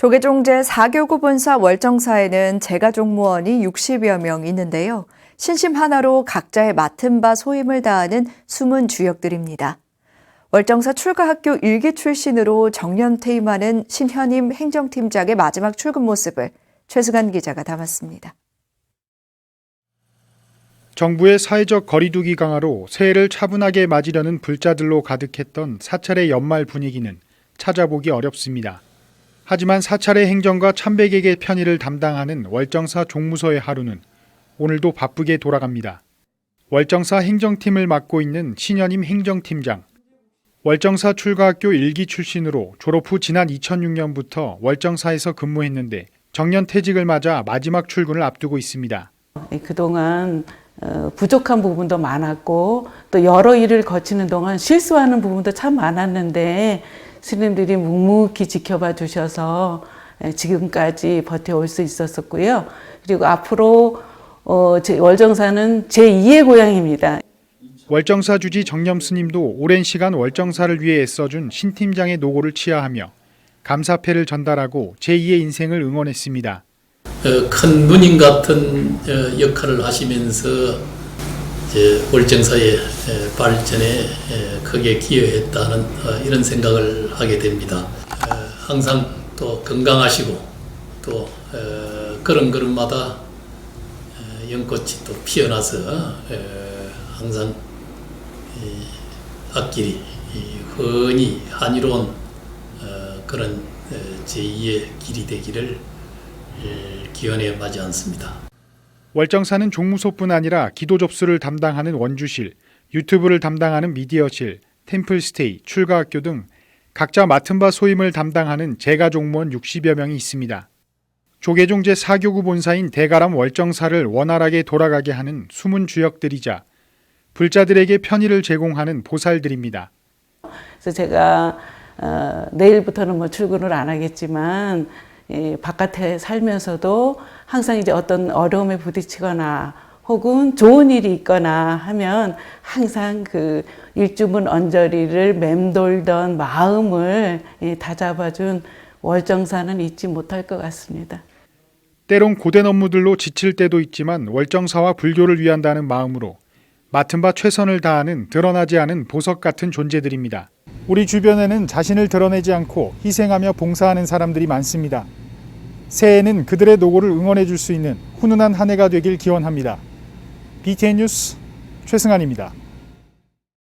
조계종 제 4교구 본사 월정사에는 재가 종무원이 60여 명 있는데요. 신심 하나로 각자의 맡은 바 소임을 다하는 숨은 주역들입니다. 월정사 출가학교 일기 출신으로 정년 퇴임하는 신현임 행정팀장의 마지막 출근 모습을 최승한 기자가 담았습니다. 정부의 사회적 거리두기 강화로 새해를 차분하게 맞으려는 불자들로 가득했던 사찰의 연말 분위기는 찾아보기 어렵습니다. 하지만 사찰의 행정과 참배객의 편의를 담당하는 월정사 종무소의 하루는 오늘도 바쁘게 돌아갑니다. 월정사 행정팀을 맡고 있는 신현임 행정팀장. 월정사 출가학교 일기 출신으로 졸업 후 지난 2006년부터 월정사에서 근무했는데 정년 퇴직을 맞아 마지막 출근을 앞두고 있습니다. 예, 그동안 어, 부족한 부분도 많았고 또 여러 일을 거치는 동안 실수하는 부분도 참 많았는데 스님들이 묵묵히 지켜봐 주셔서 예, 지금까지 버텨올 수 있었었고요. 그리고 앞으로 어, 제 월정사는 제2의 고향입니다. 월정사 주지 정념 스님도 오랜 시간 월정사를 위해 애써준 신 팀장의 노고를 치하하며 감사패를 전달하고 제2의 인생을 응원했습니다. 어, 큰 누님 같은 어, 역할을 하시면서 이제 월정사의 에, 발전에 에, 크게 기여했다는 어, 이런 생각을 하게 됩니다. 어, 항상 또 건강하시고 또 어, 걸음걸음마다 어, 연꽃이 또 피어나서 어, 항상 이 앞길이 이 흔히 한이로운 어, 그런 어, 제2의 길이 되기를 예, 기원에 맞지 않습니다. 월정사는 종무소뿐 아니라 기도 접수를 담당하는 원주실, 유튜브를 담당하는 미디어실, 템플스테이, 출가학교 등 각자 맡은 바 소임을 담당하는 재가 종무원 60여 명이 있습니다. 조계종 제4교구 본사인 대가람 월정사를 원활하게 돌아가게 하는 숨은 주역들이자 불자들에게 편의를 제공하는 보살들입니다. 그래서 제가 어, 내일부터는 뭐 출근을 안 하겠지만 예, 바깥에 살면서도 항상 이제 어떤 어려움에 부딪히거나 혹은 좋은 일이 있거나 하면 항상 그 일주문 언저리를 맴돌던 마음을 예, 다잡아준 월정사는 잊지 못할 것 같습니다. 때론 고된 업무들로 지칠 때도 있지만 월정사와 불교를 위한다는 마음으로 맡은 바 최선을 다하는 드러나지 않은 보석 같은 존재들입니다. 우리 주변에는 자신을 드러내지 않고 희생하며 봉사하는 사람들이 많습니다. 새해에는 그들의 노고를 응원해 줄 수 있는 훈훈한 한 해가 되길 기원합니다. BTN 뉴스 최승환입니다.